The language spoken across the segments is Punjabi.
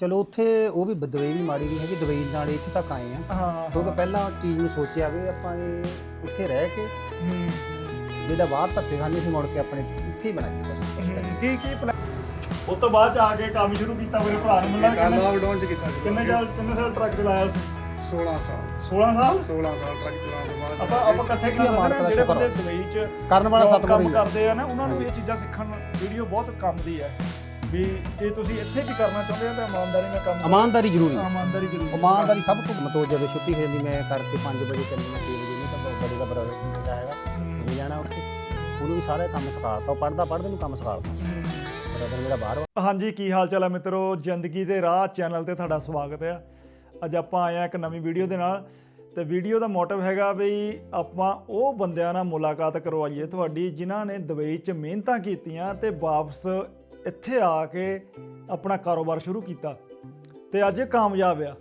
ਚਲੋ ਉੱਥੇ ਉਹ ਵੀ ਬ- ਦਵਾਈ ਵੀ ਮਾੜੀ ਨਹੀਂ ਹੈਗੀ ਦਵਾਈ ਨਾਲ ਹੀ ਇੱਥੇ ਤੱਕ ਆਏ ਆ। ਹਾਂ। ਕਿਉਂਕਿ ਪਹਿਲਾਂ ਚੀਜ਼ ਨੂੰ ਸੋਚਿਆ ਵੀ ਆਪਾਂ ਇਹ ਉੱਥੇ ਰਹਿ ਕੇ ਹੂੰ। ਜਿਹੜਾ ਬਾਹਰ ਧੱਕੇ ਖਾਣੇ ਸੀ ਮੁੜ ਕੇ ਆਪਣੇ ਇੱਥੇ ਹੀ ਬਣਾਈਏ ਬਸ। ਕੁਛ ਕਰੀਏ। ਕੀ ਕੀ ਪਲਾਨ ਉਸ ਤੋਂ ਬਾਅਦ ਚ ਆ ਕੇ ਕੰਮ ਸ਼ੁਰੂ ਕੀਤਾ ਮੇਰੇ ਭਰਾ ਨੇ ਮਿਲਣਾ ਕੱਲ ਲਾਕਡਾਊਨ ਚ ਕੀਤਾ ਸੀ। ਕਿੰਨੇ ਸਾਲ ਕਿੰਨੇ ਸਾਲ ਟਰੱਕ ਚਲਾਇਆ ਉੱਥੇ 16 ਸਾਲ। 16 ਸਾਲ? 16 ਸਾਲ ਟਰੱਕ ਚਲਾਉਣ ਤੋਂ ਬਾਅਦ। ਆਪਾਂ ਆਪਾਂ ਇਕੱਠੇ ਕੀ ਮਾਰਕ ਦਾ ਜਿਹੜੇ ਸ਼ੁਕਰ ਬੰਦੇ ਆ। ਦੁਬਈ ਚ ਕਰਨ ਵਾਲਾ job ਸਤਿਗੁਰ ਕੰਮ ਹੀ ਆ। ਕਰਦੇ ਆ ਨਾ ਉਹਨਾਂ ਨੂੰ ਇਹ ਚੀਜ਼ਾਂ ਸਿੱਖਣ ਵੀਡੀਓ ਬਹੁਤ ਕੰਮ ਦੀ ਹੈ ਵੀ ਜੇ ਤੁਸੀਂ ਇੱਥੇ ਵੀ ਕਰਨਾ ਚਾਹੁੰਦੇ ਹੋ ਤਾਂ ਇਮਾਨਦਾਰੀ ਨਾਲ ਕੰਮ। ਇਮਾਨਦਾਰੀ ਜ਼ਰੂਰੀ ਹੈ। ਇਮਾਨਦਾਰੀ ਜ਼ਰੂਰੀ ਹੈ। ਇਮਾਨਦਾਰੀ ਸਭ ਤੋਂ ਮਤੋ ਜਦੋਂ ਛੁੱਟੀ ਹੋ ਜਾਂਦੀ ਮੈਂ ਕਰਕੇ 5 ਵਜੇ ਚੱਲਣਾ 6 ਵਜੇ ਨਹੀਂ ਤਾਂ ਬੜੇ ਦਾ ਬੜਾ ਹੁੰਦਾ ਹੈਗਾ। ਹੂੰ। ਲੈ ਜਾਣਾ ਉੱਥੇ। ਉਹਨੂੰ ਵੀ ਸਾਰੇ ਕੰਮ ਸਿਖਾਤਾ। ਉਹ ਪੜਦਾ ਪੜਦੇ ਨੂੰ ਕੰਮ ਸਿਖਾਤਾ। ਬ੍ਰਦਰ ਮੇਰਾ ਬਾਹਰ ਵਾ। ਹਾਂਜੀ ਕੀ ਹਾਲ ਚਾਲ ਹੈ ਮਿੱਤਰੋ? ਜ਼ਿੰਦਗੀ ਦੇ ਰਾਹ ਚੈਨਲ ਤੇ ਤੁਹਾਡਾ ਸਵਾਗਤ ਹੈ। ਅੱਜ ਆਪਾਂ ਆਏ ਆ ਇੱਕ ਨਵੀਂ ਵੀਡੀਓ ਦੇ ਨਾਲ। ਤੇ ਵੀਡੀਓ ਦਾ ਮੋਟਿਵ ਹੈਗਾ ਵੀ ਆਪਾਂ ਉਹ ਬੰਦਿਆਂ ਨਾਲ ਮੁਲਾਕਾਤ ਕਰਵਾਈਏ ਤੁਹਾਡੀ ਜਿਨ੍ਹਾਂ ਨੇ ਦੁਬਈ 'ਚ ਮਿਹਨਤਾਂ ਕੀਤੀਆਂ ਤੇ ਵਾਪਸ ਇੱਥੇ ਆ ਕੇ ਆਪਣਾ ਕਾਰੋਬਾਰ ਸ਼ੁਰੂ ਕੀਤਾ ਤੇ ਅੱਜ ਇਹ ਕਾਮਯਾਬ ਆ।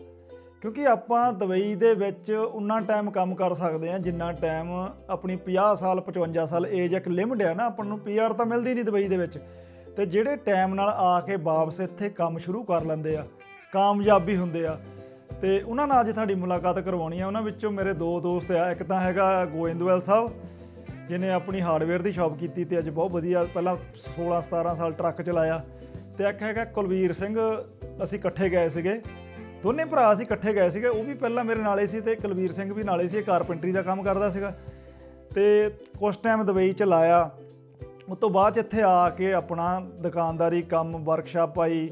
ਕਿਉਂਕਿ ਆਪਾਂ ਦੁਬਈ ਦੇ ਵਿੱਚ ਉਨਾ ਟਾਈਮ ਕੰਮ ਕਰ ਸਕਦੇ ਆ ਜਿੰਨਾ ਟਾਈਮ ਆਪਣੀ 50 ਸਾਲ 55 ਸਾਲ ਏਜ ਇੱਕ ਲਿਮਟ ਆ ਨਾ ਆਪਾਂ ਨੂੰ। ਪੀਆਰ ਤਾਂ ਮਿਲਦੀ ਨਹੀਂ ਦੁਬਈ ਦੇ ਵਿੱਚ। ਤੇ ਜਿਹੜੇ ਟਾਈਮ ਨਾਲ ਆ ਕੇ ਵਾਪਸ ਇੱਥੇ ਕੰਮ ਸ਼ੁਰੂ ਕਰ ਲੈਂਦੇ ਆ, ਕਾਮਯਾਬੀ ਹੁੰਦੇ ਆ। ਤੇ ਉਹਨਾਂ ਨਾਲ ਅੱਜ ਤੁਹਾਡੀ ਮੁਲਾਕਾਤ ਕਰਵਾਉਣੀ ਆ। ਉਹਨਾਂ ਵਿੱਚੋਂ ਮੇਰੇ ਦੋ ਦੋਸਤ ਆ। ਇੱਕ ਤਾਂ ਹੈਗਾ ਗੋਇੰਦਵਾਲ ਸਾਹਿਬ ਜਿਹਨੇ ਆਪਣੀ ਹਾਰਡਵੇਅਰ ਦੀ ਸ਼ਾਪ ਕੀਤੀ ਤੇ ਅੱਜ ਬਹੁਤ ਵਧੀਆ, ਪਹਿਲਾਂ 16 17 ਸਾਲ ਟਰੱਕ ਚਲਾਇਆ। ਤੇ ਇੱਕ ਹੈਗਾ ਕੁਲਵੀਰ ਸਿੰਘ, ਅਸੀਂ ਇਕੱਠੇ ਗਏ ਸੀਗੇ। ਦੋਨੇ ਭਰਾ ਅਸੀਂ ਇਕੱਠੇ ਗਏ ਸੀਗੇ, ਉਹ ਵੀ ਪਹਿਲਾਂ ਮੇਰੇ ਨਾਲੇ ਸੀ ਤੇ ਕੁਲਵੀਰ ਸਿੰਘ ਵੀ ਨਾਲੇ ਸੀ, ਇਹ ਕਾਰਪੈਂਟਰੀ ਦਾ ਕੰਮ ਕਰਦਾ ਸੀਗਾ। ਤੇ ਕੁਝ ਟਾਈਮ ਦੁਬਈ ਚ ਲਾਇਆ ਉਸ ਤੋਂ ਬਾਅਦ 'ਚ ਇੱਥੇ ਆ ਕੇ ਆਪਣਾ ਦੁਕਾਨਦਾਰੀ ਕੰਮ ਵਰਕਸ਼ਾਪ ਪਾਈ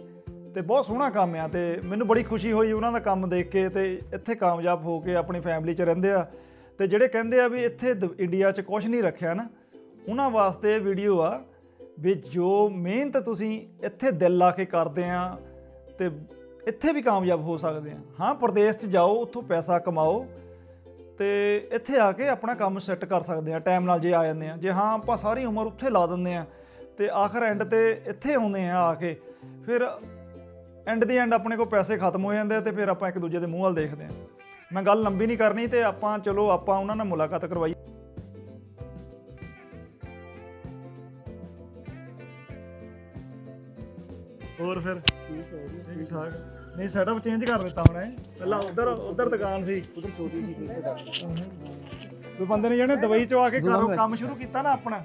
ਤੇ ਬਹੁਤ ਸੋਹਣਾ ਕੰਮ ਆ ਤੇ ਮੈਨੂੰ ਬੜੀ ਖੁਸ਼ੀ ਹੋਈ ਉਹਨਾਂ ਦਾ ਕੰਮ ਦੇਖ ਕੇ ਤੇ ਇੱਥੇ ਕਾਮਯਾਬ ਹੋ ਕੇ ਆਪਣੀ ਫੈਮਿਲੀ 'ਚ ਰਹਿੰਦੇ ਆ। ਤੇ ਜਿਹੜੇ ਕਹਿੰਦੇ ਆ ਵੀ ਇੱਥੇ ਦ- ਇੰਡੀਆ 'ਚ ਕੁਝ ਨਹੀਂ ਰੱਖਿਆ ਨਾ, ਉਹਨਾਂ ਵਾਸਤੇ ਇਹ ਵੀਡੀਓ ਆ ਵੀ ਜੋ ਮਿਹਨਤ ਤੁਸੀਂ ਇੱਥੇ ਦਿਲ ਲਾ ਕੇ ਕਰਦੇ ਆ ਤੇ ਇੱਥੇ ਵੀ ਕਾਮਯਾਬ ਹੋ ਸਕਦੇ ਆ। ਹਾਂ, ਪ੍ਰਦੇਸ਼ 'ਚ ਜਾਓ, ਉੱਥੋਂ ਪੈਸਾ ਕਮਾਓ ਤੇ ਇੱਥੇ ਆ ਕੇ ਆਪਣਾ ਕੰਮ ਸੈੱਟ ਕਰ ਸਕਦੇ ਆ ਟਾਈਮ ਨਾਲ ਜੇ ਆ ਜਾਂਦੇ ਆ। ਜੇ ਹਾਂ, ਆਪਾਂ ਸਾਰੀ ਉਮਰ ਉੱਥੇ ਲਾ ਦਿੰਦੇ ਆ ਤੇ ਆਖਰ ਐਂਡ ਤੇ ਇੱਥੇ ਆਉਂਦੇ ਆ ਆ ਕੇ, ਫਿਰ ਐਂਡ ਦੀ ਐਂਡ ਆਪਣੇ ਕੋਲ ਪੈਸੇ ਖਤਮ ਹੋ ਜਾਂਦੇ ਆ ਤੇ ਫਿਰ ਆਪਾਂ ਇੱਕ ਦੂਜੇ ਦੇ ਮੂੰਹ ਵੱਲ ਦੇਖਦੇ ਆ। ਮੈਂ ਗੱਲ ਲੰਬੀ ਨਹੀਂ ਕਰਨੀ ਤੇ ਆਪਾਂ ਚਲੋ ਆਪਾਂ ਉਹਨਾਂ ਨਾਲ ਮੁਲਾਕਾਤ ਕਰਵਾਈ। ਹੋਰ ਫਿਰ? ਠੀਕ ਠਾਕ ਨਹੀਂ ਸੈਟਅਪ ਚੇਂਜ ਕਰ ਦਿੱਤਾ ਹੁਣ। ਪਹਿਲਾਂ ਉਧਰ ਉਧਰ ਦੁਕਾਨ ਸੀ। ਉਧਰ ਛੋਟੀ ਸੀ ਦਾ ਕੋਈ ਬੰਦੇ ਨੇ ਜਿਹੜੇ ਦੁਬਈ ਚੋਂ ਆ ਕੇ ਘਰੋਂ ਕੰਮ ਸ਼ੁਰੂ ਕੀਤਾ ਨਾ ਆਪਣਾ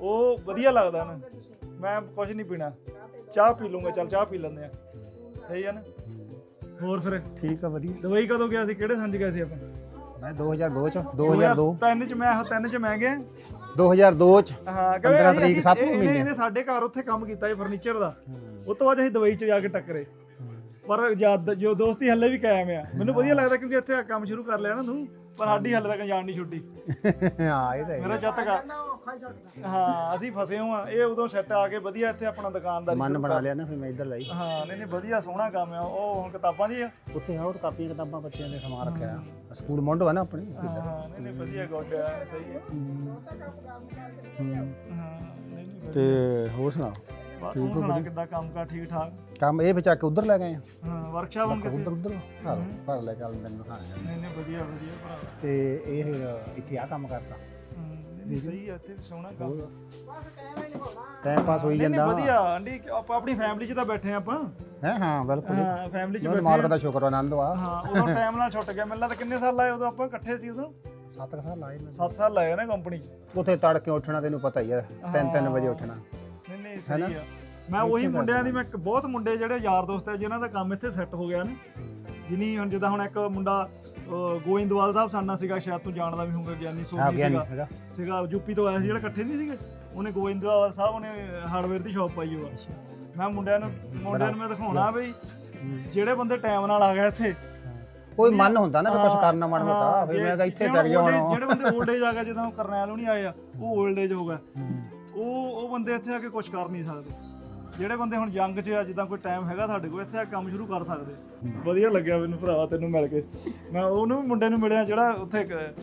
ਉਹ ਵਧੀਆ ਲੱਗਦਾ ਨਾ। ਮੈਂ ਕੁਝ ਨਹੀਂ ਪੀਣਾ। ਚਾਹ ਪੀ ਲੂੰਗਾ ਚੱਲ ਚਾਹ ਪੀ ਲੈਂਦੇ ਆ ਸਹੀ ਆ ਨਾ? ਹੋਰ ਫਿਰ? ਠੀਕ ਆ ਵਧੀਆ। ਦੁਬਈ ਕਦੋਂ ਗਿਆ ਸੀ? ਕਿਹੜੇ ਸੰਜ ਗਏ ਸੀ ਆਪਾਂ? ਮੈਂ 2002 ਚ 2002 ਤਿੰਨ ਚ ਮੈਂ ਤਿੰਨ ਚ ਮੈਂ ਗਿਆ। 2002 ਚ ਹਾਂ 15 ਤਰੀਕ, ਸੱਤ ਇਹਨੇ- ਮਹੀਨੇ। ਇਹਨੇ ਸਾਡੇ ਘਰ ਉੱਥੇ ਕੰਮ ਕੀਤਾ ਸੀ ਫਰਨੀਚਰ ਦਾ। ਉਸ ਤੋਂ ਬਾਅਦ ਅਸੀਂ ਦੁਬਈ ਚ ਜਾ ਕੇ ਟੱਕਰੇ। ਪਰ ਜਦ ਜੋ ਦੋਸਤੀ ਹੱਲੇ ਵੀ ਕਾਇਮ ਆ। ਮੈਨੂੰ ਵਧੀਆ ਲੱਗਦਾ ਕਿਉਂਕਿ ਇੱਥੇ ਕੰਮ ਸ਼ੁਰੂ ਕਰ ਲਿਆ ਨਾ ਤੂੰ ਪਰ ਸਾਡੀ ਹੱਲੇ ਤੱਕ ਜਾਣ ਨਹੀਂ ਛੁੱਟੀ। ਹਾਂ ਇਹ ਤਾਂ। ਮੇਰਾ ਜਦ ਤੱਕ ਹਾਂ ਅਸੀਂ ਫਸੇ ਹਾਂ। ਇਹ ਉਦੋਂ ਸੈੱਟ ਆ ਕੇ ਵਧੀਆ ਇੱਥੇ ਆਪਣਾ ਦੁਕਾਨਦਾਰੀ ਮਨ ਸ਼ੁਰੂ ਬਣਾ ਕਰ- ਲਿਆ ਨਾ ਫਿਰ ਮੈਂ ਇੱਧਰ ਲਾਈ। ਹਾਂ ਨਹੀਂ ਨਹੀਂ ਵਧੀਆ ਸੋਹਣਾ ਕੰਮ ਆ। ਉਹ ਹੁਣ ਕਿਤਾਬਾਂ ਦੀ ਆ ਉੱਥੇ ਹੋਰ ਕਾਪੀਆਂ ਕਿਤਾਬਾਂ ਬੱਚਿਆਂ ਦੇ ਸਮਾਨ ਰੱਖਿਆ ਸਕੂਲ ਮੁੰਡ ਵਾ ਨਾ ਆਪਣੇ। ਹਾਂ ਹਾਂ, ਨਹੀਂ ਨਹੀਂ ਵਧੀਆ ਗੁੱਡ ਆ ਸਹੀ ਹੈ। ਹੂੰ। ਹਾਂ ਨਹੀਂ ਨਹੀਂ ਤੇ ਹੋਰ ਸੁਣਾ ਬਾਤ ਤੂੰ ਸੁਣਾ ਕਿੱਦਾਂ ਕੰਮ ਕਾ ਠੀਕ ਠਾਕ? ਕੰਮ ਇਹ ਬਚਾ ਕੇ ਉਧਰ ਲੈ ਗਏ ਆ? ਹਾਂ ਵਰਕਸ਼ਾਪ ਹੁਣ ਕਿੱਥੇ? ਉਧਰ ਉਧਰ। ਘਰ ਘਰ ਲੈ ਚੱਲ ਤੈਨੂੰ ਦਿਖਾਣਾ ਨਹੀਂ ਨਹੀਂ ਵਧੀਆ ਵਧੀਆ ਭਰਾ। ਤੇ ਇਹ ਫਿਰ ਇੱਥੇ ਆ ਕੰਮ ਕਰਦਾ। ਸਹੀ ਆ ਸੋਹਣਾ ਕੰਮ ਟਾਈਮ ਪਾਸ ਹੋਈ ਨਹੀਂ ਨਹੀਂ ਜਾਂਦਾ। ਵਧੀਆ ਆਂਟੀ ਆਪਾਂ ਆਪਣੀ ਫੈਮਿਲੀ 'ਚ ਤਾਂ ਬੈਠੇ ਆਪਾਂ। ਹੈ ਹਾਂ ਬਿਲਕੁਲ। ਹਾਂ ਫੈਮਿਲੀ 'ਚ ਬੈਠੇ ਮਾਲਕ ਆ। ਦਾ ਸ਼ੁਕਰ ਆਨੰਦ ਆ। ਹਾਂ ਉਦੋਂ ਟਾਈਮ ਨਾਲ ਛੁੱਟ ਗਿਆ। ਮੈਨੂੰ ਲੱਗਦਾ ਕਿੰਨੇ ਸਾਲ ਲਾਏ ਉਦੋਂ ਆਪਾਂ ਇਕੱਠੇ ਸੀ ਉਦੋਂ? 7 ਸਾਲ ਲਾਏ ਮੈਂ 7 ਸਾਲ ਲਾਏ ਨਾ ਕੰਪਨੀ 'ਚ। ਉੱਥੇ ਤੜਕੇ ਉੱਠਣਾ ਤੈਨੂੰ ਪਤਾ ਹੀ ਆ 3-3 ਵਜੇ ਉੱਠਣਾ। ਨਹੀਂ ਨਹੀਂ ਸਹੀ ਆ। ਮੈਂ ਉਹੀ ਮੁੰਡਿਆਂ ਦੀ ਮੈਂ ਇੱਕ ਬਹੁਤ ਮੁੰਡੇ ਜਿਹੜੇ ਯਾਰ ਦੋਸਤ ਆ ਜਿਨ੍ਹਾਂ ਦਾ ਕੰਮ ਇੱਥੇ ਸੈੱਟ ਹੋ ਗਿਆ ਨਾ। ਜਿਨੀ ਹੁਣ ਜਿੱਦਾਂ ਹੁਣ ਇੱਕ ਮੁੰਡਾ ਅਹ, ਗੋਇੰਦਵਾਲ ਸਾਹਿਬ ਸਾਨਾ ਸੀਗਾ ਸ਼ਾਇਦ ਤੂੰ ਜਾਣਦਾ ਵੀ ਹੋਊਗਾ ਗਿਆਨੀ ਸੋਨੀ ਗਿਆ ਸੀਗਾ। ਨਹੀਂ ਹੈਗਾ। ਸੀਗਾ ਯੂਪੀ ਤੋਂ ਆਇਆ ਸੀ ਜਿਹੜਾ ਇਕੱਠੇ ਨਹੀਂ ਸੀਗੇ? ਉਹਨੇ ਗੋਇੰਦਵਾਲ ਸਾਹਿਬ ਉਹਨੇ ਹਾਰਡਵੇਅਰ ਦੀ ਸ਼ਾਪ ਪਾਈ ਹੋਆ। ਮੈਂ ਮੁੰਡਿਆਂ ਨੂੰ ਮੁੰਡਿਆਂ ਨੂੰ ਮੈਂ ਦਿਖਾਉਣਾ ਵੀ ਜਿਹੜੇ ਬੰਦੇ ਟਾਈਮ ਨਾਲ ਆ ਗਏ ਇੱਥੇ। ਕੋਈ ਮਨ ਹੁੰਦਾ ਨਾ ਵੀ ਕੁਝ ਕਰਨਾ ਮਾੜਾ ਹਾਂ, ਮੋਟਾ ਫਿਰ ਜੇ- ਮੈਂ ਕਿਹਾ ਇੱਥੇ ਹੁਣ ਜਾਵਾਂ old age- ਜਿਹੜੇ ਬੰਦੇ 올ਡ ਏਜ ਆ ਗਏ ਜਦੋਂ ਕਰਨੈਲ ਨਹੀਂ ਆਏ ਆ ਉਹ 올ਡ ਏਜ ਹੋ। ਗਿਆ ਉਹ ਉਹ ਬੰਦੇ ਇੱਥੇ ਆ ਕੇ ਕੁਝ ਕਰ ਨਹੀਂ ਸਕਦੇ। ਜਿਹੜੇ ਬੰਦੇ ਹੁਣ ਯੰਗ 'ਚ ਆ ਜਿੱਦਾਂ ਕੋਈ ਟਾਈਮ ਹੈਗਾ ਤੁਹਾਡੇ ਕੋਲ ਇੱਥੇ ਆ ਕੰਮ ਸ਼ੁਰੂ ਕਰ ਸਕਦੇ। ਵਧੀਆ ਲੱਗਿਆ ਮੈਨੂੰ ਭਰਾਵਾ ਤੈਨੂੰ ਮਿਲ ਕੇ। ਮੈਂ ਉਹਨੂੰ ਵੀ ਮੁੰਡੇ ਨੂੰ ਮਿਲਿਆ ਜਿਹੜਾ ਉੱਥੇ ਇੱਕ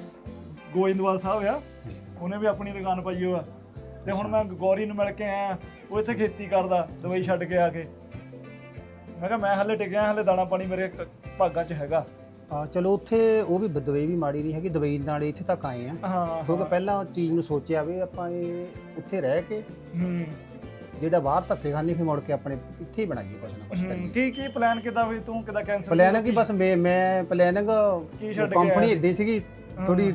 ਗੋਇੰਦਵਾਲ ਸਾਹਿਬ ਆ। ਉਹਨੇ ਵੀ ਆਪਣੀ ਦੁਕਾਨ ਪਾਈ ਹੋਆ। ਤੇ ਹੁਣ ਮੈਂ ਗੌਰੀ ਨੂੰ ਮਿਲ ਕੇ ਆਇਆ। ਉਹ ਇੱਥੇ ਖੇਤੀ ਕਰਦਾ ਦਵਾਈ ਛੱਡ ਕੇ ਆ ਕੇ। ਮੈਂ ਕਿਹਾ ਮੈਂ ਹਲੇ ਟਿਕਿਆ ਹਲੇ ਦਾਣਾ ਪਾਣੀ ਮੇਰੇ ਭਾਗਾਂ 'ਚ ਹੈਗਾ। ਆ ਚਲੋ ਉੱਥੇ ਉਹ ਵੀ ਦਵਾਈ ਵੀ ਮਾੜੀ ਨਹੀਂ ਹੈਗੀ ਦਵਾਈ ਨਾਲ ਇੱਥੇ ਤੱਕ ਆਏ ਆ। ਹਾਂ ਕਿਉਂਕਿ ਪਹਿਲਾਂ ਚੀਜ਼ ਨੂੰ ਸੋਚਿਆ ਵੀ ਆਪਾਂ ਇਹ ਉੱਥੇ ਰਹਿ ਕੇ ਹੂੰ। ਜਿਹੜਾ ਬਾਹਰ ਧੱਕੇ ਖਾਣੇ ਫਿਰ ਮੁੜ ਕੇ ਆਪਣੇ ਇੱਥੇ ਹੀ ਬਣਾਈਏ ਕੁਛ ਨਾ ਕੁਛ ਕਰੀਏ ਕੀ ਕੀ ਪਲਾਨ ਕਿਦਾਂ ਵੀ ਤੂੰ ਕਿਦਾਂ ਕੈਂਸਲ ਪਲਾਨਿੰਗ ਹੀ ਬਸ ਮੈਂ ਮੈਂ ਪਲਾਨਿੰਗ ਕੀ ਛੱਡ ਕੇ ਕੰਪਨੀ ਆਇਆ? ਇਦਾਂ ਸੀਗੀ। ਥੋੜੀ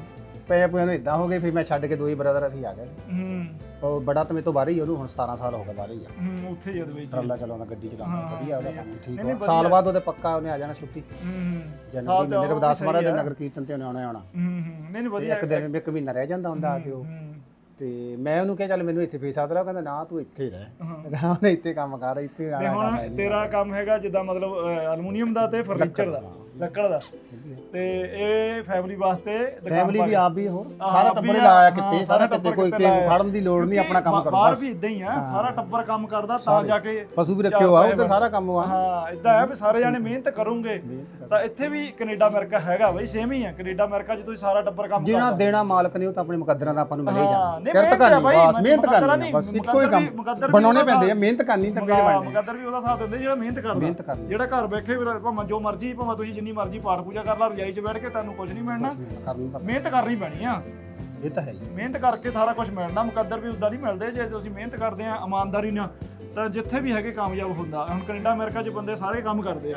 ਪੈ ਪੈ ਨੂੰ ਇਦਾਂ ਹੋ ਗਏ ਫਿਰ ਮੈਂ ਛੱਡ ਕੇ ਦੋਈ ਬ੍ਰਦਰ ਅਸੀਂ ਆ ਗਏ। ਹੂੰ। ਉਹ ਬੜਾ ਤਾਂ ਮੇਰੇ ਤੋਂ ਬਾਹਰ ਹੀ ਉਹਨੂੰ ਹੁਣ 17 ਸਾਲ ਹੋ ਗਏ ਬਾਹਰ ਹੀ ਆ। ਹੂੰ ਉੱਥੇ ਜਦ ਵਿੱਚ। ਟਰਾਲਾ ਚਲਾਉਂਦਾ ਗੱਡੀ ਚਲਾਉਂਦਾ ਹਾਂ, ਵਧੀਆ ਉਹਦਾ ਸਹੀ ਆ। ਕੰਮ ਠੀਕ ਨਹੀਂ, ਨਹੀਂ, ਆ ਸਾਲ ਵਧੀਆ। ਬਾਅਦ ਉਹਦੇ ਪੱਕਾ ਉਹਨੇ ਆ ਜਾਣਾ ਛੁੱਟੀ। ਹੂੰ ਜਨਵਰੀ ਸਾਲ ਤਾਂ ਉਹ ਰਵਿਦਾਸ ਵੀ ਮਹਾਰਾਜ ਦੇ ਆ। ਨਗਰ ਕੀਰਤਨ ਤੇ ਉਹਨੇ ਆਉਣਾ ਹੀ ਆਉਣਾ। ਹੂੰ ਹੂੰ। ਨਹੀਂ ਨਹੀਂ ਤੇ ਵਧੀਆ। ਇੱਕ ਦਿਨ ਇੱਕ ਮਹੀਨਾ ਰਹਿ ਜਾਂਦਾ ਹੁੰਦਾ ਆ ਕੇ ਉਹ ਹੂੰ, ਤੇ ਮੈਂ ਉਹਨੂੰ ਕਿਹਾ ਚੱਲ ਮੈਨੂੰ ਇੱਥੇ ਫੇਸ ਆਦਰਾ ਉਹ ਕਹਿੰਦਾ ਨਾ ਤੂੰ ਇੱਥੇ ਹੀ ਰਹਿ। ਹਾਂ। ਆਰਾਮ ਨਾਲ ਇੱਥੇ ਕੰਮ ਕਰ ਇੱਥੇ ਤੇ ਰਹਿਣਾ ਕੰਮ ਹੈ ਹੁਣ ਤੇਰਾ ਕੰਮ ਹੈਗਾ ਜਿੱਦਾਂ ਮਤਲਬ ਅਲਮੂਨੀਅਮ ਦਾ ਤੇ ਫਰਨੀਚਰ ਦਾ। ਲੱਕੜ ਦਾ। ਤੇ ਇਹ ਫੈਮਿਲੀ ਵਾਸਤੇ ਦੁਕਾਨ ਫੈਮਿਲੀ ਵੀ ਆਪ ਵੀ ਹੋਰ। ਆਹ, ਸਾਰਾ ਆਪ ਟੱਬਰ ਆ, ਲਾਇਆ ਹਾਂ, ਕਿਤੇ ਸਾਰਾ ਟੱਬਰ ਕੋਈ ਕਿਤੇ ਲਾਇਆ। ਖੜਨ ਦੀ ਲੋੜ ਨਹੀਂ ਆਪਣਾ ਕੰਮ ਕਰੋ ਬਾਹਰ ਬਸ ਵੀ ਇਦਾਂ ਹੀ ਆ। ਸਾਰਾ ਟੱਬਰ ਕੰਮ ਕਰਦਾ ਤਾਂ ਜਾ ਕੇ ਪਸ਼ੂ ਵੀ ਰੱਖਿਓ ਆ ਉਧਰ ਸਾਰਾ ਕੰਮ ਆ। ਹਾਂ ਇਦਾਂ ਹੈ ਵੀ ਸਾਰੇ ਜਾਣੇ ਮਿਹਨਤ ਕਰੋਗੇ। ਤਾਂ ਇੱਥੇ ਵੀ ਕੈਨੇਡਾ ਅਮਰੀਕਾ ਹੈਗਾ ਬਈ ਸੇਮ ਹੀ ਆ। ਕੈਨੇਡਾ ਅਮਰੀਕਾ 'ਚ ਤੁਸੀਂ ਸਾਰਾ ਟੱਬਰ ਕੰਮ ਜਿਹਨਾਂ ਕਰਦਾ। ਦੇਣਾ ਮਾਲਕ ਨੇ ਉਹ ਤਾਂ ਆਪਣੇ ਮੁਕੱਦਰਾਂ ਦਾ ਆਪਾਂ ਨੂੰ ਮਿਲੇ ਹੀ ਹਾਂ, ਜਾਣਾ ਨਹੀਂ, ਕਿਰਤ ਕਰਨੀ ਬਸ ਮਿਹਨਤ ਕਰਨੀ ਬਸ ਇੱਕੋ ਹੀ ਕੰਮ। ਬਣਾਉਣੇ ਪੈਂਦੇ ਆ ਮਿਹਨਤ ਕਰਨੀ ਤਾਂ ਫੇਰ ਬਣਨੀ ਮੁਕੱਦਰ ਵੀ ਉਹਦਾ ਸਾਥ ਦਿੰਦੇ ਜਿਹੜਾ ਮਿਹਨਤ ਕਰਦਾ। ਮਿਹਨਤ ਕਰਨੀ ਜਿਹੜਾ ਘਰ ਬੈਠੇ ਭਾਵੇਂ ਜੋ ਮਰਜ਼ੀ ਭਾਵੇਂ ਤੁਸੀਂ ਜਿੰਨੀ ਮਰਜ਼ੀ ਪਾਠ ਪੂਜਾ ਕਰ ਲਾ ਰਜਾਈ 'ਚ ਬੈਠ ਕੇ ਤੁਹਾਨੂੰ ਕੁਝ ਨਹੀਂ ਮਿਲਣਾ। ਮਿਹਨਤ ਕਰਨੀ ਪੈਣੀ ਆ। ਇਹ ਤਾਂ ਹੈ ਹੀ। ਮਿਹਨਤ ਕਰਕੇ ਸਾਰਾ ਕੁਝ ਮਿਲਣਾ ਮੁਕੱਦਰ ਵੀ ਉਦਾਂ ਨਹੀਂ ਮਿਲਦੇ ਜੇ ਤੁਸੀਂ ਮਿਹਨਤ ਕਰਦੇ ਆ ਇਮਾਨਦਾਰੀ ਨਾਲ ਤਾਂ ਜਿੱਥੇ ਵੀ ਹੈਗੇ ਕਾਮਯਾਬ ਹੁੰਦਾ। ਹੁਣ ਕੈਨੇਡਾ ਅਮਰੀਕਾ 'ਚ ਬੰਦੇ ਸਾਰੇ ਕੰਮ ਕਰਦੇ ਆ।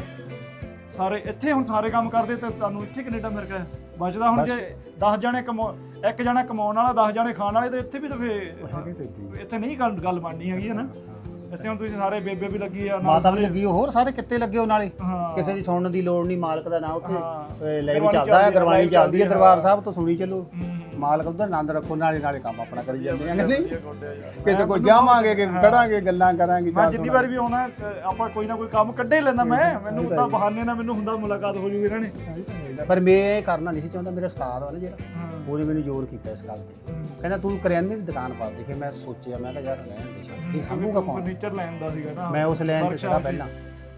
ਸਾਰੇ ਇੱਥੇ ਹੁਣ ਸਾਰੇ ਕੰਮ ਕਰਦੇ ਤੇ ਤੁਹਾਨੂੰ ਇੱਥੇ ਕੈਨੇਡਾ ਅਮਰੀਕਾ ਬਚਦਾ ਹੁਣ ਜੇ 10 ਜਣੇ ਕਮਾ ਇੱਕ ਜਣਾ ਕਮਾਉਣ ਵਾਲਾ 10 ਜਣੇ ਖਾਣ ਵਾਲੇ ਤੇ ਇੱਥੇ ਵੀ ਤਾਂ ਫੇ ਹੈਗੇ ਤੇ ਏਦਾਂ ਹੀ। ਇੱਥੇ ਨਹੀਂ ਗੱਲ ਗੱਲ ਬਣਨੀ ਹੈਗੀ ਹੈ ਨਾ ਇੱਥੇ ਹੁਣ ਤੁਸੀਂ ਸਾਰੇ ਬੇਬੇ ਵੀ ਲੱਗੀ ਆ ਨਾਲ ਮਾਤਾ ਵੀ ਲੱਗੀ ਹੋਰ ਸਾਰੇ ਕਿੱਤੇ ਲੱਗੇ ਉਹ ਨਾਲੇ ਹਾਂ ਕਿਸੇ ਦੀ ਸੁਣਨ ਦੀ ਲੋੜ ਨਹੀਂ ਮਾਲਕ ਦਾ ਨਾਂ ਉੱਥੇ ਹਾਂ। ਲਾਈਵ ਗੁਰਬਾਣੀ ਚੱਲਦਾ ਹੈ ਚੱਲਦੀ ਆ, ਗੁਰਬਾਣੀ live ਚੱਲਦੀ ਹੈ ਚੱਲਦੀ। ਦਰਬਾਰ ਸਾਹਿਬ ਤੋਂ ਸੁਣੀ ਚੱਲੋ ਹੂੰ। ਮਾਲਕ ਉਧਰ ਆਨੰਦ ਰੱਖੋ ਨਾਲੇ ਨਾਲੇ ਕੰਮ ਆਪਣਾ ਕਰੀ ਜਾਂਦੇ ਆ ਕਿ ਨਹੀਂ। ਕਿਤੇ ਕੋਈ ਜਾਵਾਂਗੇ ਕਿ ਕਰਾਂਗੇ ਗੱਲਾਂ ਕਰਾਂਗੇ ਮੈਂ ਜਿੰਨੀ ਵਾਰ ਵੀ ਆਉਣਾ ਤੇ ਆਪਾਂ ਕੋਈ ਨਾ ਕੋਈ ਕੰਮ ਕੱਢੇ ਲੈਂਦਾ ਮੈਂ। ਮੈਨੂੰ ਤਾਂ ਬਹਾਨੇ ਨਾਲ ਮੈਨੂੰ ਹੁੰਦਾ ਮੁਲਾਕਾਤ ਹੋ ਜੂਗੀ ਇਹਨਾਂ ਨੇ ਪਰ ਮੈਂ ਇਹ ਕਰਨਾ ਨਹੀਂ ਸੀ ਚਾਹੁੰਦਾ ਮੇਰਾ ਉਸਤਾਦ ਵਾ ਨਾ ਜਿਹੜਾ ਉਹਨੇ ਮੈਨੂੰ ਜ਼ੋਰ ਕੀਤਾ ਇਸ ਗੱਲ ਤੇ। ਕਹਿੰਦਾ ਤੂੰ ਕਰਿਆਨੇ ਦੀ ਦੁਕਾਨ ਪਾ ਦੇ। ਫਿਰ ਮੈਂ ਸੋਚਿਆ ਮੈਂ ਕਿਹਾ ਯਾਰ ਰਹਿਣ ਦੇ ਛੱਡ ਇਹ ਸੰਭੂਗਾ ਕੌਣ? ਫਰਨੀਚਰ ਲੈਣ ਦਾ ਸੀਗਾ ਨਾ। ਮੈਂ ਉਸ ਲਾਈਨ 'ਚ ਸੀਗਾ ਪਹਿਲਾਂ।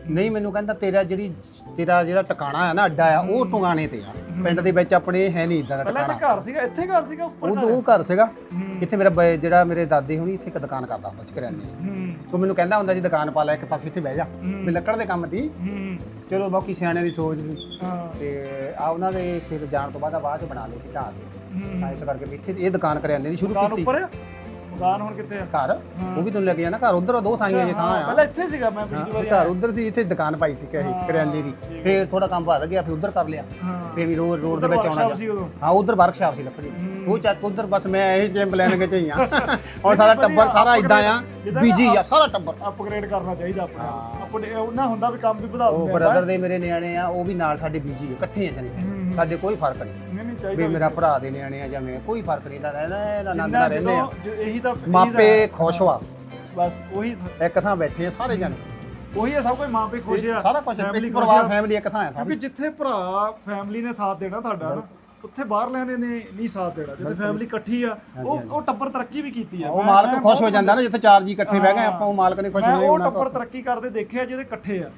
ਨਹੀਂ ਮੈਨੂੰ ਕਹਿੰਦਾ ਤੇਰਾ ਜਿਹੜੀ ਤੇਰਾ ਜਿਹੜਾ ਟਿਕਾਣਾ ਹੈ ਨਾ ਅੱਡਾ ਆ ਉਹ ਟੁੰਗਾਣੇ ਤੇ ਆ। ਪਿੰਡ ਦੇ ਵਿੱਚ ਆਪਣੇ ਹੈ ਨਹੀਂ ਇਦਾਂ ਦਾ ਪਹਿਲਾਂ ਟਿਕਾਣਾ। ਇੱਥੇ ਘਰ ਸੀਗਾ ਇੱਥੇ ਘਰ ਸੀਗਾ ਉੱਪਰ ਉਹ ਉਹ ਘਰ ਸੀਗਾ। ਹੂੰ। ਇੱਥੇ ਮੇਰਾ ਜਿਹੜਾ ਮੇਰੇ ਦਾਦੇ ਹੁਣੀ ਇੱਥੇ ਇੱਕ ਦੁਕਾਨ ਕਰਦਾ ਹੁੰਦਾ ਸੀ ਕਰਿਆਨੇ ਦੀ। ਹੂੰ। ਉਹ ਮੈਨੂੰ ਕਹਿੰਦਾ ਹੁੰਦਾ ਸੀ ਦੁਕਾਨ ਪਾ ਲੈ ਇੱਕ ਪਾਸੇ ਇੱਥੇ ਬਹਿ ਜਾ। ਹੂੰ। ਵੀ ਲੱਕੜ ਦੇ ਕੰਮ ਦੀ। ਹੂੰ। ਚਲੋ ਬਾਕੀ ਸਿਆਣਿਆਂ ਦੀ ਸੋਚ ਸੀ। ਹਾਂ। ਤੇ ਆ ਉਹਨਾਂ ਦੇ ਫਿਰ ਜਾਣ ਤੋਂ ਬਾਅਦ ਆ ਬਾਅਦ ਚ ਬਣਾ ਲਈ ਸੀ ਢਾਹ ਦੇ ਹੂੰ। ਤਾਂ ਇਸ ਕਰਕੇ ਵੀ ਇੱਥੇ ਇਹ ਦੁਕਾਨ ਕਰਿਆਨੇ ਦੀ ਸ਼ੁਰੂ ਮਕਾਨ ਕੀਤੀ। ਉੱਪਰ ਆ? ਮਕਾਨ ਹੁਣ ਕਿੱਥੇ ਆ? ਘਰ? ਉਹ ਵੀ ਤੁਹਾਨੂੰ ਲੈ ਕੇ ਜਾਣਾ ਘਰ ਉਧਰ ਦੋ ਥਾਈਆਂ ਜੇ ਥਾਂ ਆ। ਪਹਿਲਾਂ ਇੱਥੇ ਸੀਗਾ ਮੈਂ ਪਿਛਲੀ ਵਾਰੀ ਘਰ ਉਧਰ ਸੀ ਇੱਥੇ ਦੁਕਾਨ ਪਾਈ ਸੀ ਕਹੇ ਕਰਿਆਨੇ ਦੀ। ਫਿਰ ਥੋੜਾ ਕੰਮ ਵੱਧ ਗਿਆ ਫਿਰ ਉਧਰ ਕਰ ਲਿਆ। ਫਿਰ ਵੀ ਰੋਡ ਰੋਡ ਦੇ ਵਿੱਚ ਆਉਣਾ ਹਾਂ ਉਧਰ ਵਰਕਸ਼ਾਪ ਸੀ ਲੱਕੜੀ। ਉਹ ਚੱਕ ਉਧਰ ਬਸ ਮੈਂ ਇਹ ਗੇਮ ਪਲਾਨ ਕੇ ਚਾਹੀਆਂ ਔਰ ਸਾਰਾ ਟੱਬਰ ਸਾਰਾ ਇਦਾਂ ਆ ਬੀਜੀ ਆ ਸਾਰਾ ਟੱਬਰ। ਅਪਗ੍ਰੇਡ ਕਰਨਾ ਚਾਹੀਦਾ ਆਪਣਾ। ਆਪਣੇ ਉਹਨਾਂ ਹੁੰਦਾ ਵੀ ਕੰਮ ਵੀ ਵਧਾ ਉਹ ਦਿੰਦੇ ਬ੍ਰਦਰ ਦੇ ਮੇਰੇ ਨਿਆਣੇ ਆ ਉਹ ਵੀ ਨਾਲ ਸਾਡੇ ਬੀਜੀ ਆ ਇਕੱਠੇ ਆ ਜਾਨੀ ਸਾਡੇ ਕੋਈ ਫ਼ਰਕ ਨਹੀਂ। ਚਾਹੀਦਾ ਵੀ ਮੇਰਾ ਭਰਾ ਦੇ ਨਿਆਣੇ ਆ ਜਾਂ ਮੈਂ ਕੋਈ ਫ਼ਰਕ ਨਹੀਂ ਦਾ ਰਹਿਣਾ ਇਹਨਾਂ ਆਨੰਦ ਨਾਲ ਰਹਿੰਦੇ ਆ। ਜੋ ਇਹੀ ਤਾਂ ਇਹੀ ਮਾਪੇ ਖੁਸ਼ ਵਾ ਤਾਂ- ਬਸ ਉਹੀ ਇੱਕ ਥਾਂ ਬੈਠੇ ਆ ਸਾਰੇ ਜਣੇ। ਉਹੀ ਆ ਸਭ ਕੋਈ ਮਾਪੇ ਖੁਸ਼ ਆ ਸਾਰਾ ਕੁਝ family ਖੁਸ਼ ਪਰਿਵਾਰ ਆ। ਫੈਮਿਲੀ ਇੱਕ ਥਾਂ ਸਾਰੇ। ਕਿਉਂਕਿ ਜਿੱਥੇ ਭਰਾ ਫੈਮਿਲੀ ਨੇ ਸਾਥ ਦੇਣਾ ਤੁਹਾਡਾ ਨਾ ਉੱਥੇ ਬਾਹਰ ਲੈਣੇ ਨੇ ਨਹੀਂ ਸਾਥ ਦੇਣਾ। ਜਿੱਥੇ ਫੈਮਿਲੀ ਇਕੱਠੀ ਆ ਉਹ ਉਹ ਟੱਬਰ ਤਰੱਕੀ ਵੀ ਕੀਤੀ ਆ। ਉਹ ਮੈਂ- ਮਾਲਕ ਮੈਂ ਖੁਸ਼ ਹੋ ਬਹੁਤ ਜਾਂਦਾ ਨਾ ਜਿੱਥੇ ਚਾਰ ਜੀ ਇਕੱਠੇ ਬਹਿ ਗਏ ਆਪਾਂ ਉਹ ਮਾਲਕ ਨੇ ਖੁਸ਼ ਮੈਂ ਹੋਣੇ ਉਹ ਟੱਬਰ ਤਰੱਕੀ ਕਰਦੇ ਦੇਖੇ ਆ ਜਿਹਦੇ ਇਕੱਠੇ ਆ।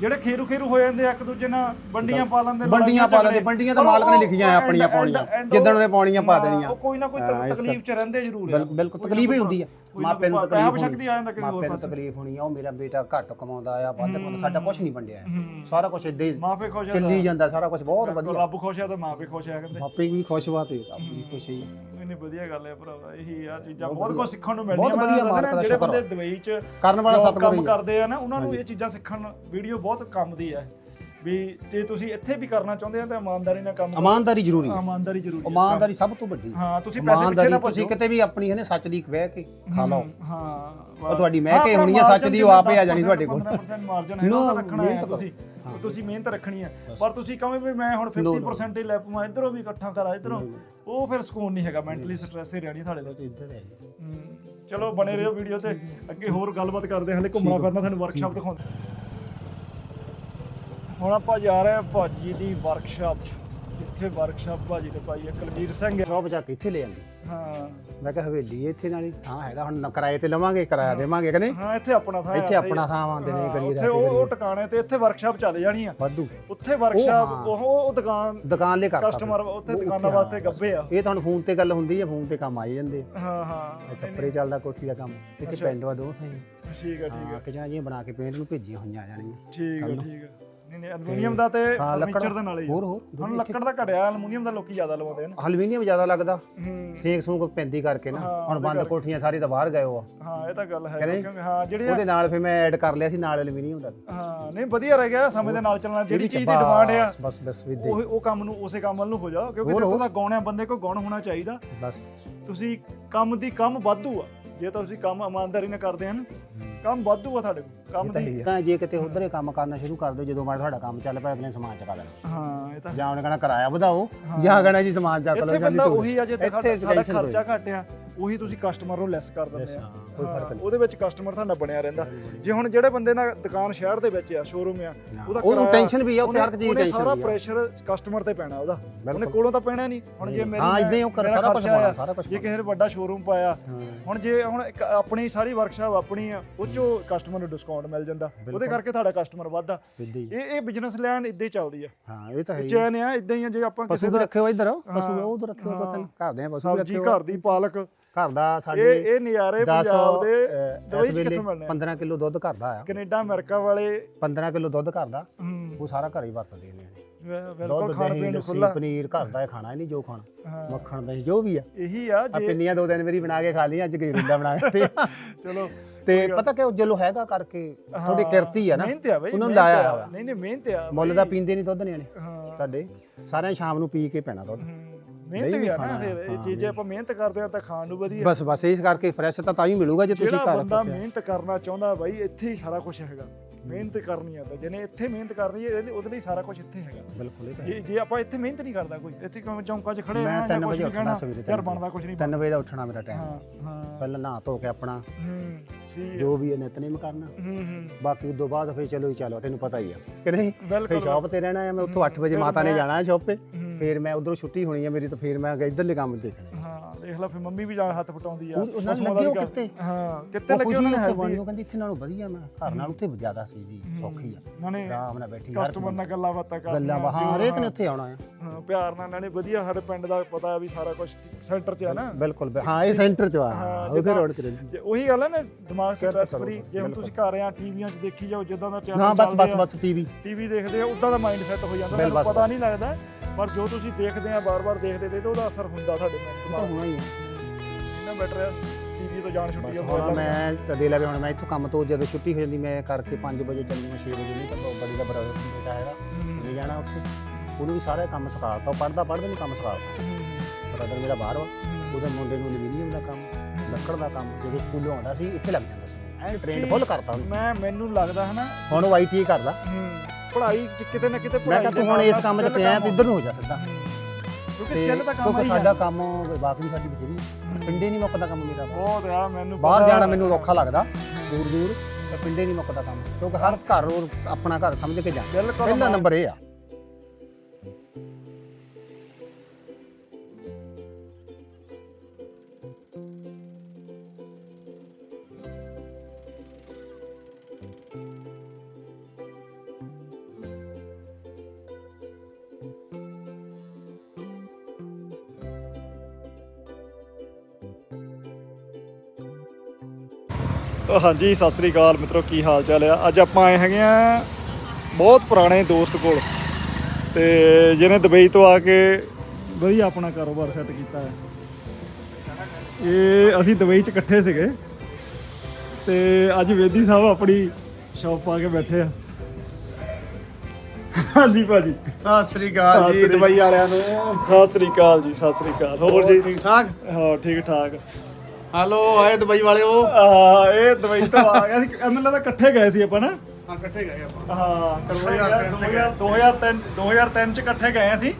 ਜਿਹੜੇ ਖੇਰੂ ਖੇਰੂ ਹੋ ਜਾਂਦੇ ਆ ਇੱਕ ਦੂਜੇ ਨਾਲ ਬੰਡੀਆਂ ਪਾ ਲੈਂਦੇ ਬੰਡੀਆਂ ਪਾ ਲੈਂਦੇ ਬੰਡੀਆਂ ਤਾਂ ਮਾਲਕ ਨੇ ਲਿਖੀਆਂ ਆ ਆਪਣੀਆਂ ਪਾਉਣੀਆਂ ਜਿੱਦਣ ਉਹਨੇ ਪਾਉਣੀਆਂ ਪਾ ਦੇਣੀਆਂ। ਉਹ ਕੋਈ ਨਾ ਕੋਈ ਹਾਂ, ਤਕਲੀਫ ਚ ਰਹਿੰਦੇ ਜ਼ਰੂਰ ਆ। ਬਿਲ- ਬਿਲਕੁਲ ਤਕਲੀਫ ਹੀ ਹੁੰਦੀ ਆ। ਮਾਪੇ ਨੂੰ ਤਕਲੀਫ ਪੈਸਾ ਸ਼ਕਤੀ ਆ ਜਾਂਦਾ ਕਿਸੇ ਹੋਰ ਮਾਪੇ ਨੂੰ ਪਾਸੇ। ਤਕਲੀਫ ਹੋਣੀ ਆ ਉਹ ਮੇਰਾ ਬੇਟਾ ਘੱਟ ਕਮਾਉਂਦਾ ਆ ਵੱਧ ਕਮਾਉਂਦਾ। ਸਾਡਾ ਕੁਝ ਨਹੀਂ ਵੰਡਿਆ। ਹੂੰ। ਸਾਰਾ ਕੁਝ ਇਦਾਂ ਹੀ ਮਾਪੇ ਖੁਸ਼ ਆ ਚੱਲੀ ਜਾਂਦਾ ਸਾਰਾ ਕੁਝ ਬਹੁਤ ਵਧੀਆ। ਰੱਬ ਖੁਸ਼ ਆ ਤਾਂ ਮਾਪੇ ਖੁਸ਼ ਆ ਕਹਿੰਦੇ। ਮਾਪੇ ਵੀ ਖੁਸ਼ ਵਾ ਤੇ ਰੱਬ ਵੀ ਖੁਸ਼ ਹੀ। ਨਹੀਂ ਨਹੀਂ ਵਧੀਆ ਗੱਲ ਹੈ ਭਰਾਵਾ ਇਹੀ ਆ ਚੀਜ਼ਾਂ ਬਹੁਤ ਕੁਝ ਸਿੱਖਣ ਨੂੰ ਮਿਲਦੀਆਂ। ਬਹੁਤ ਵਧੀਆ ਮਾਲਕ ਦਾ ਜਿਹੜੇ। ਬੰਦੇ ਦੁਬਈ ਚ ਕਰਨ ਵਾਲਾ ਸਤਿਗੁਰ ਕੰਮ। ਕਰਦੇ ਆ ਨਾ ਉਹਨਾਂ ਨੂੰ ਇਹ ਚੀਜ਼ਾਂ ਸਿੱਖਣ ਵੀਡੀਓ ਬਹੁਤ ਕੰਮ ਦੀ ਹੈ ਵੀ ਜੇ ਤੁਸੀਂ ਇੱਥੇ ਵੀ ਕਰਨਾ ਚਾਹੁੰਦੇ ਆ ਤਾਂ ਇਮਾਨਦਾਰੀ ਨਾਲ ਕੰਮ। ਇਮਾਨਦਾਰੀ ਜ਼ਰੂਰੀ ਹੈ ਇਮਾਨਦਾਰੀ ਜ਼ਰੂਰੀ ਹੈ ਇਮਾਨਦਾਰੀ ਸਭ ਤੋਂ ਵੱਡੀ ਹੈ ਤੁਸੀਂ ਪੈਸੇ ਪਿੱਛੇ ਨਾ ਤੁਸੀਂ ਕਿਤੇ ਵੀ ਆਪਣੀ ਇਹਨੇ ਸੱਚ ਦੀ ਬਹਿ ਕੇ ਖਾ ਲਓ। ਹਾਂ ਉਹ ਤੁਹਾਡੀ ਮਹਿਕ ਹੀ ਹੋਣੀ ਹੈ ਸੱਚ ਦੀ ਉਹ ਆਪੇ ਆ ਜਾਣੀ ਤੁਹਾਡੇ ਕੋਲ। ਮਾਰਜਨ ਹੈ ਉਹ ਰੱਖਣਾ ਹੈ ਮਿਹਨਤ ਤੁਸੀਂ ਮਿਹਨਤ ਰੱਖਣੀ ਹੈ ਪਰ ਤੁਸੀਂ ਕਹੋ ਵੀ ਮੈਂ ਹੁਣ 50% ਹੀ ਲੈ ਪਵਾਂ ਇਧਰੋਂ ਵੀ ਇਕੱਠਾ ਕਰਾਂ ਇਧਰੋਂ। ਉਹ ਫਿਰ ਸਕੂਨ ਨਹੀਂ ਹੈਗਾ ਮੈਂਟਲੀ ਸਟ੍ਰੈਸ ਹੀ ਰਹਿਣੀ ਸਾਡੇ ਲਈ। ਇੱਧਰ ਹੈ। ਚਲੋ ਬਣੇ ਰਹੋ ਵੀਡੀਓ ਤੇ। ਅੱਗੇ ਹੋਰ ਗੱਲਬਾਤ ਕਰਦੇ ਹਾਂ ਹਲੇ ਘੁੰਮਣਾ ਫਿਰਨਾ ਤੁਹਾਨੂੰ ਵਰਕਸ਼ਾਪ ਦਿਖਾਉਂਦੇ। ਹੁਣ ਆਪਾਂ ਜਾ ਰਹੇ ਹਾਂ ਭਾਜੀ ਦੀ ਵਰਕਸ਼ਾਪ 'ਚ। ਜਿੱਥੇ ਵਰਕਸ਼ਾਪ ਭਾਜੀ ਤੇ ਭਾਈ ਹੈ? ਕੁਲਵੀਰ ਸਿੰਘ ਸ਼ੌਪ ਜਾ ਕੇ ਇੱਥੇ ਲੈ ਜਾਂਦੀ ਹਾਂ। ਮੈਂ ਕਿਹਾ ਹਵੇਲੀ ਹੈ ਇੱਥੇ ਨਾਲੇ ਥਾਂ ਹੈਗਾ ਹੁਣ ਕਿਰਾਏ ਤੇ ਲਵਾਂਗੇ ਕਿਰਾਇਆ ਦੇਵਾਂਗੇ ਕਿ ਨਹੀਂ? ਹਾਂ ਇੱਥੇ ਆਪਣਾ ਥਾਂ ਇੱਥੇ ਆਪਣਾ ਥਾਂ ਆਉਂਦੇ ਨੇ ਹਾਂ, ਕਰੀ ਉੱਥੇ ਰਹਿ ਉਹ ਕੇ ਉਹ ਟਿਕਾਣੇ ਤੇ ਇੱਥੇ ਵਰਕਸ਼ਾਪ ਚੱਲ ਜਾਣੀ ਆ। ਵਾਧੂ। ਉੱਥੇ ਵਰਕਸ਼ਾਪ। ਉਹ ਉਹ ਦੁਕਾਨ ਦੁਕਾਨ ਲਈ ਕਰਤਾ ਕਸਟਮਰ। ਉੱਥੇ ਦੁਕਾਨਾਂ ਵਾਸਤੇ। ਗੱਬੇ ਆ। ਇਹ ਤੁਹਾਨੂੰ ਫੋਨ ਤੇ ਗੱਲ ਹੁੰਦੀ ਹੈ ਫੋਨ ਤੇ ਕੰਮ ਆਈ ਜਾਂਦੇ ਆ। ਹਾਂ ਹਾਂ। ਇੱਥੇ ਪਰੇ ਚੱਲਦਾ ਕੋਠੀ ਦਾ ਕੰਮ। ਇੱਥੇ। ਪਿੰਡ ਵਾ ਦੋ ਠੀਕ ਆ ਠੀਕ ਆ। ਕਿਚਨਾਂ ਜਿਹੀਆਂ ਬਣਾ ਕੇ ਪੇਂਟ ਨੂੰ ਭੇਜੀਆਂ ਹੋਈਆਂ ਆ ਜਾਣੀਆਂ ਠੀਕ ਆ। ਠੀਕ ਆ। ਨਹੀਂ ਨਹੀਂ ਐਲੂਮੀਨੀਅਮ ਦਾ ਤੇ ਹਾਂ, ਲੱਕੜ ਫਰਨੀਚਰ ਦੇ ਨਾਲ ਹੀ ਹੋਰ ਹੋਰ ਹੁਣ ਲੱਕੜ ਦਾ ਘੜਿਆ ਐਲੂਮੀਨੀਅਮ ਦਾ ਲੋਕੀ ਜ਼ਿਆਦਾ ਲਵਾਉਂਦੇ ਨੇ। ਐਲੂਮੀਨੀਅਮ ਜ਼ਿਆਦਾ ਲੱਗਦਾ। ਹੂੰ। ਸੇਕ ਸੂਕ ਪੈਂਦੀ ਕਰਕੇ ਨਾ ਹਾਂ, ਹੁਣ ਉਹਦੇ ਬੰਦ ਕੋਠੀਆਂ ਸਾਰੀ ਤਾਂ ਬਾਹਰ ਗਏ ਹੋ ਆ। ਹਾਂ ਇਹ ਤਾਂ ਗੱਲ ਹੈ ਕਹਿੰਦੇ? ਕਿਉਂਕਿ ਹਾਂ ਜਿਹੜੇ ਉਹਦੇ ਨਾਲ ਫਿਰ ਮੈਂ ਐਡ ਕਰ ਲਿਆ ਸੀ ਨਾਲ ਐਲੂਮੀਨੀਅਮ ਦਾ ਹਾਂ ਨਹੀਂ ਵਧੀਆ ਰਹਿ ਗਿਆ ਸਮੇਂ ਦੇ ਨਾਲ ਚੱਲਣਾ ਜਿਹੜੀ ਚੀਜ਼ ਦੀ ਡਿਮਾਂਡ ਆ ਬਸ ਬਸ ਬਸ ਵਿਦੇ ਉਹ ਉਹ ਕੰਮ ਨੂੰ ਉਸੇ ਕੰਮ ਵੱਲ ਨੂੰ ਹੋ ਜਾ ਕਿਉਂਕਿ ਹੋਰ, ਜਦੋਂ ਦਾ ਬੰਦੇ ਕੋਲ ਗੁਣ ਹੋਣਾ ਚਾਹੀਦਾ। ਬਸ। ਤੁਸੀਂ ਕੰਮ ਦੀ ਕੰਮ ਵਾਧੂ ਆ ਜੇ ਤਾਂ ਤੁਸੀਂ ਕੰਮ ਇਮਾਨਦਾਰੀ ਨਾਲ ਕਰਦੇ ਹਨ ਕੰਮ ਵਾਧੂ ਆ ਤੁਹਾਡੇ ਕੋਲ ਕੰਮ ਤਾਂ ਦੀ। ਆ। ਜੇ ਕਿਤੇ ਉਧਰ ਕੰਮ ਕਰਨਾ ਸ਼ੁਰੂ ਕਰ ਦਿਓ ਜਦੋਂ ਮੈਂ ਤੁਹਾਡਾ ਕੰਮ ਚੱਲ ਪਿਆ ਅਗਲੇ ਸਮਾਨ ਚਕਾ ਦੇਣਾ। ਹਾਂ ਇਹ ਤਾਂ ਜਾਂ ਉਹਨੇ ਕਹਣਾ ਕਿਰਾਇਆ ਵਧਾਓ। ਜਾਂ ਕਹਣਾ ਜੀ ਸਮਾਨ ਚੱਕ ਲਓ ਇੱਥੇ ਜਾਂਦੀ ਬੰਦਾ ਤੂੰ ਉਹੀ ਆ ਜੇ ਇੱਥੇ ਸਾਡਾ tension ਖਰਚਾ ਘਟਿਆ। ਉਹੀ ਤੁਸੀਂ ਕਸਟਮਰ ਨੂੰ ਲੈਸ ਕਰ ਦਿੰਦੇ ਆ। ਕੋਈ ਫ਼ਰਕ ਨਹੀਂ। ਉਹਦੇ ਵਿੱਚ ਕਸਟਮਰ ਤੁਹਾਡਾ ਬਣਿਆ ਰਹਿੰਦਾ। ਜੇ ਹੁਣ ਜਿਹੜੇ ਬੰਦੇ ਨਾਲ ਦੁਕਾਨ ਸ਼ਹਿਰ ਦੇ ਵਿੱਚ ਆ ਸ਼ੋਰੂਮ ਆ ਉਹਦਾ ਉਹਨੂੰ ਟੈਨਸ਼ਨ ਵੀ ਆ ਉੱਥੇ ਹਰ ਇੱਕ ਚੀਜ਼ ਟੈਨਸ਼ਨ ਸਾਰਾ ਪ੍ਰੈਸ਼ਰ ਕਸਟਮਰ ਤੇ ਪੈਣਾ ਉਹਦਾ। ਉਹਨੇ। ਕੋਲੋਂ ਤਾਂ ਪੈਣਾ ਨਹੀਂ। ਹੁਣ ਜੇ ਮੇਰੀ ਹਾਂ ਇਦਾਂ ਹੀ ਉਹ ਕਰ ਸਾਰਾ ਕੁਝ ਆ, ਸਾਰਾ ਕੁਝ ਜੇ ਕਿਸੇ ਨੇ ਵੱਡਾ ਸ਼ੋਰੂਮ ਪਾਇਆ ਹੁਣ ਜੇ ਹੁਣ ਇੱਕ ਆਪਣੀ ਸਾਰੀ ਵਰਕਸ਼ਾਪ ਆਪਣੀ ਆ ਉਹ ਚੋਂ ਕਸਟਮਰ ਨੂੰ ਡਿਸਕਾਊਂਟ ਮਿਲ ਜਾਂਦਾ। ਉਹਦੇ ਕਰਕੇ ਤੁਹਾਡਾ ਕਸਟਮਰ ਵੱਧਦਾ। ਇਹ ਇਹ ਬਿਜ਼ਨਸ ਲਾਈਨ ਇਦਾਂ ਹੀ ਚੱਲਦੀ ਆ। ਹਾਂ ਇਹ ਤਾਂ ਹੈ ਚੈਨ ਆ ਇਦਾਂ ਹੀ ਆ ਜੇ ਆਪਾਂ ਕਿਸੇ ਪਸ਼ੂ ਰੱਖਿਓ ਇੱਧਰ ਪਸ਼ੂ ਹਾਂ, ਉਧਰ ਰੱਖਿਓ ਹਾਂ। ਘਰ ਦੇ ਪਸ਼ੂ ਵੀ ਸਬਜ਼ੀ ਰੱਖਿਓ। ਘਰ ਦੀ ਪਾਲਕ। ਘਰ ਦਾ ਇਹ ਸਾਡੇ ਇਹ ਨਜ਼ਾਰੇ 10 ਪੰਜਾਬ ਦੇ ਦਵਾਈ ਚ ਕਿੱਥੋਂ ਮਿਲਣੇ ਆ? 15 ਕਿਲੋ ਦੁੱਧ ਘਰ ਦਾ ਆ। ਕੈਨੇਡਾ ਅਮਰੀਕਾ ਵਾਲੇ 15 ਕਿਲੋ ਦੁੱਧ ਘਰ ਦਾ। ਉਹ ਸਾਰਾ ਘਰ ਹੀ ਵਰਤਦੇ ਨੇ ਬਿਲਕੁਲ ਖਾਣ ਪੀਣ ਨੂੰ ਖੁੱਲਾ ਪਨੀਰ ਘਰ ਦਾ ਖਾਣਾ ਹੀ ਨਹੀਂ ਜੋ ਖਾਣਾ। ਮੱਖਣ ਦਹੀਂ ਜੋ ਵੀ ਆ। ਇਹੀ ਆ ਜੇ ਪਿੰਨੀਆਂ ਦੋ ਦਿਨ ਮੇਰੀ ਬਣਾ ਕੇ ਖਾ ਲਈਆਂ ਅੱਜ ਗਰੀਲਾ ਬਣਾ ਕੇ ਚਲੋ ਤੇ ਪਤਾ ਕਿ ਜਲੋ ਹੈਗਾ ਕਰਕੇ ਥੋੜੀ ਕਿਰਤੀ ਆ ਨਾ। ਉਹਨੂੰ ਮਿਹਨਤ ਲਾਇਆ। ਹੋਇਆ। ਨਹੀਂ ਨਹੀਂ ਮਿਹਨਤ ਆ ਮੁੱਲ ਦਾ ਪੀਂਦੇ ਨਹੀਂ ਦੁੱਧ ਨਿਆਣੇ। ਸਾਡੇ ਸਾਰਿਆਂ ਸ਼ਾਮ ਨੂੰ ਪੀ ਕੇ ਪੈਣਾ ਦੁੱਧ। ਮਿਹਨਤ ਵੀ ਆ ਨਾ ਫਿਰ ਇਹ ਚੀਜ਼ ਆਪਾਂ ਮਿਹਨਤ ਕਰਦੇ ਆ ਤਾਂ ਖਾਣ ਨੂੰ ਵਧੀਆ। ਬਸ ਬਸ ਇਸ ਕਰਕੇ ਫਰੈਸ਼ ਤਾਂ ਤਾਂ ਹੀ ਮਿਲੂਗਾ ਜੇ ਤੁਸੀਂ ਘਰ ਬੰਦਾ। ਮਿਹਨਤ ਕਰਨਾ ਚਾਹੁੰਦਾ ਬਾਈ ਇੱਥੇ ਹੀ ਸਾਰਾ ਕੁਝ ਹੈਗਾ। ਮਿਹਨਤ ਕਰਨੀ ਆ ਤਾਂ ਜਿਹਨੇ ਇੱਥੇ ਮਿਹਨਤ ਕਰਨੀ ਹੈ ਉਹਦੇ ਲਈ ਸਾਰਾ ਕੁਝ ਇੱਥੇ ਹੈਗਾ। ਬਿਲਕੁਲ ਇਹ ਜੇ ਜੇ ਆਪਾਂ ਇੱਥੇ ਮਿਹਨਤ ਨਹੀਂ ਕਰਦਾ ਕੋਈ ਇੱਥੇ ਕਿਉਂ ਚੌਂਕਾਂ 'ਚ ਖੜੇ ਮੈਂ ਰਹਿਣਾ ਜਾਂ 3 ਕੁਝ ਵਜੇ ਉੱਠਣਾ ਸਵੇਰੇ ਯਾਰ ਬਣਦਾ ਕੁਝ ਨਹੀਂ 3 ਵਜੇ ਦਾ ਉੱਠਣਾ ਮੇਰਾ ਟਾਈਮ ਹਾਂ ਹਾਂ। ਪਹਿਲਾਂ ਨਹਾ ਧੋ ਕੇ ਆਪਣਾ। ਜੋ ਵੀ ਹੈ ਨਿਤਨੇਮ ਕਰਨਾ। ਹੂੰ ਹੂੰ। ਬਾਕੀ ਉਦੋਂ ਬਾਅਦ ਫੇਰ ਚਲੋ ਹੀ ਚਲੋ ਤੈਨੂੰ ਪਤਾ ਹੀ ਆ। ਕਿ ਨਹੀਂ? ਫੇਰ ਸ਼ਾਪ ਤੇ ਰਹਿਣਾ ਹੈ ਮੈਂ ਉੱਥੋਂ 8 ਵਜੇ ਮਾਤਾ ਨੇ ਜਾਣਾ ਹੈ ਸ਼ਾਪ 'ਤੇ ਹੂੰ। ਫੇਰ ਮੈਂ ਉਧਰੋਂ ਛੁੱਟੀ ਹੋਣੀ ਹੈ ਮੇਰੀ ਤਾਂ ਫੇਰ ਮੈਂ ਇਧਰਲੇ ਕੰਮ ਦੇਖਣੇ। ਹਾਂ ਦੇਖ ਲੈ ਫਿਰ ਮੰਮੀ ਵੀ ਜਾਣ ਹੱਥ ਪਟਾਉਂਦੀ ਆ। ਉਹ- ਉਹਨਾਂ ਨੇ ਲੱਗੇ ਉਹ? ਹਾਂ ਉਹ ਲੱਗੇ ਉਹਨਾਂ ਨੇ? ਹੈਲਦੀ ਉਹ ਕਹਿੰਦੀ ਇੱਥੇ ਨਾਲੋਂ ਵਧੀਆ ਮੈਂ ਘਰ ਨਾਲ ਉੱਥੇ ਜ਼ਿਆਦਾ ਸੀ ਜੀ ਸੌਖੀ ਆ। ਆਰਾਮ ਨਾਲ ਬੈਠੀ ਕਸਟਮਰ ਨਾਲ ਗੱਲਾਂ ਬਾਤਾਂ ਕਰਨੀਆਂ ਗੱਲਾਂ ਬਾਹਾਂ ਜੋ ਹਰੇਕ ਨੇ ਉੱਥੇ ਆਉਣਾ ਆ। ਹਾਂ, ਪਿਆਰ ਨਾਲ ਇਹਨਾਂ ਨੇ ਵਧੀਆ ਸਾਡੇ ਪਿੰਡ ਦਾ ਪਤਾ ਹੈ ਵੀ ਸਾਰਾ ਕੁਝ ਸੈਂਟਰ 'ਚ ਆ ਨਾ। ਬਿਲਕੁਲ ਹਾਂ ਇਹ ਸੈਂਟਰ 'ਚ ਆ ਉਹਦੇ ਰੋਡ 'ਤੇ ਜੇ ਉਹੀ ਗੱਲ ਹੈ ਨਾ ਦਿਮਾਗ ਸਟ੍ਰੈਸ ਕਰੋ, ਫਰੀ ਜੇ ਹੁਣ ਤੁਸੀਂ ਘਰ ਆ ਟੀਵੀਆਂ 'ਚ ਦੇਖੀ ਜਾਓ ਜਿੱਦਾਂ ਦਾ ਚੈਨਲ ਹਾਂ ਬਸ ਬਸ ਬਸ ਟੀਵੀ। ਟੀਵੀ ਦੇਖਦੇ ਆ ਉਦਾਂ ਦਾ ਮਾਈਂਡ ਸੈਟ ਹੋ ਜਾਂਦਾ ਪਤਾ। ਨਹੀਂ ਲੱਗਦਾ। ਪਰ ਜੋ ਤੁਸੀਂ ਦੇਖਦੇ ਆ ਬਾਰ-ਬਾਰ ਦੇਖਦੇ ਤੇ ਉਹਦਾ ਅਸਰ ਹੁੰਦਾ ਮਨ ਤਾਂ ਦਿਮਾਗ ਹੋਣਾ ਹੀ ਆ। ਇਹਨਾਂ ਬੈਟਰ ਟੀਵੀ ਤੋਂ ਜਾਣ ਛੁੱਟੀ ਬਸ ਹੁਣ ਮੈਂ ਤਾਂ ਦੇ ਲਾ ਵੀ ਹੁਣ ਮੈਂ ਇੱਥੋਂ ਕੰਮ ਤੋਂ ਜਦੋਂ ਛੁੱਟੀ ਹੋ ਜਾਂਦੀ ਮੈਂ ਕਰਕੇ 5 ਵਜੇ ਚੱਲੀ ਮੈਂ 6 ਵਜੇ ਨਹੀਂ ਤਾਂ ਬੜੀ ਦਾ ਬਰਾਬਰ ਬੇਟਾ ਹੈਗਾ ਲੈ ਜਾਣਾ ਉੱਥੇ। ਉਹਨੂੰ ਵੀ ਸਾਰਾ ਕੰਮ ਸਿਖਾਤਾ ਉਹ ਪੜਦਾ ਪੜਦਾ ਨਹੀਂ ਕੰਮ ਸਿਖਾਤਾ। ਬ੍ਰਦਰ ਮੇਰਾ ਬਾਹਰ ਵਾ ਉਹਦੇ ਮੁੰਡੇ ਨੂੰ ਐਲੂਮੀਨੀਅਮ ਦਾ ਕੰਮ ਲੱਕੜ ਦਾ ਕੰਮ ਜਦੋਂ ਸਕੂਲੋਂ ਆਉਂਦਾ ਸੀ ਇੱਥੇ ਲੱਗ ਜਾਂਦਾ ਸੀ। ਐ ਟ੍ਰੇਨ ਫੁੱਲ ਕਰਤਾ ਉਹਨੂੰ। ਮੈਂ ਮੈਨੂੰ ਲੱਗਦਾ ਹੈ ਨਾ ਹੁਣ ਉਹ ਆਈਟੀ ਕਰਦਾ। ਹਮ, ਪੜ੍ਹਾਈ 'ਚ ਕਿਤੇ ਨਾ ਕਿਤੇ ਮੈਂ ਪੜ੍ਹਾਈ ਕਿਹਾ ਤੂੰ ਹੁਣ ਇਸ ਕੰਮ 'ਚ ਪਿਆ ਕੰਮ ਤੂੰ ਇੱਧਰ ਨੂੰ ਹੋ ਜਾ ਸਿੱਧਾ। ਕਿਉਂਕਿ ਸਕਿੱਲ ਦਾ ਕੰਮ ਕਿਉਂਕਿ ਸਾਡਾ ਕੰਮ ਬਾਕੀ ਸਾਡੀ ਬਥੇਰੀ। ਪਿੰਡੇ ਨਹੀਂ ਮੁੱਕਦਾ ਕੰਮ ਮੇਰਾ। ਬਹੁਤ ਆ ਮੈਨੂੰ ਬਾਹਰ ਪਤਾ- ਜਾਣਾ ਮੈਨੂੰ ਔਖਾ ਲੱਗਦਾ ਦੂਰ ਦੂਰ ਤੇ ਪਿੰਡੇ ਨਹੀਂ ਮੁੱਕਦਾ ਕੰਮ। ਕਿਉਂਕਿ ਹਰ ਘਰ ਉਹ ਆਪਣਾ ਘਰ ਸਮਝ ਕੇ ਬਿਲਕੁਲ ਪਹਿਲਾ ਨੰਬਰ ਇਹ ਆ। ਹਾਂਜੀ ਸਤਿ ਸ੍ਰੀ ਅਕਾਲ ਮਿੱਤਰੋ ਕੀ ਹਾਲ ਚਾਲ ਆ? ਅੱਜ ਆਪਾਂ ਆਏ ਹੈਗੇ ਆ ਬਹੁਤ ਪੁਰਾਣੇ ਦੋਸਤ ਕੋਲ। ਤੇ ਜਿਹਨੇ ਦੁਬਈ ਤੋਂ ਆ ਕੇ ਵਧੀਆ ਆਪਣਾ ਕਾਰੋਬਾਰ ਸੈੱਟ ਕੀਤਾ ਹੈ। ਇਹ ਅਸੀਂ ਦੁਬਈ 'ਚ ਇਕੱਠੇ ਸੀਗੇ। ਤੇ ਅੱਜ ਵੇਦੀ ਸਾਹਿਬ ਆਪਣੀ ਸ਼ਾਪ ਪਾ ਕੇ ਬੈਠੇ ਆ। ਹਾਂਜੀ ਭਾਜੀ। ਸਤਿ ਸ੍ਰੀ ਅਕਾਲ ਜੀ ਦੁਬਈ ਵਾਲਿਆਂ ਨੂੰ। ਸਤਿ ਸ੍ਰੀ ਅਕਾਲ ਜੀ ਸਤਿ ਸ੍ਰੀ ਅਕਾਲ। ਹੋਰ ਜੀ? ਠੀਕ ਠਾਕ? ਹਾਂ ਠੀਕ ਠਾਕ। ਹਲੋ ਆਏ ਦੁਬਈ ਵਾਲਿਓ। ਆ ਇਹ ਦੁਬਈ ਤੋਂ ਆ ਗਿਆ ਸੀ। ਮੈਨੂੰ ਲੱਗਦਾ ਇਕੱਠੇ ਗਏ ਸੀ ਆਪਾਂ ਨਾ। ਹਾਂ ਇਕੱਠੇ ਗਏ ਆਪਾਂ। ਹਾਂ 2003 ਚ ਗਏ। 2003 2003 ਚ ਇਕੱਠੇ ਗਏ ਅਸੀਂ।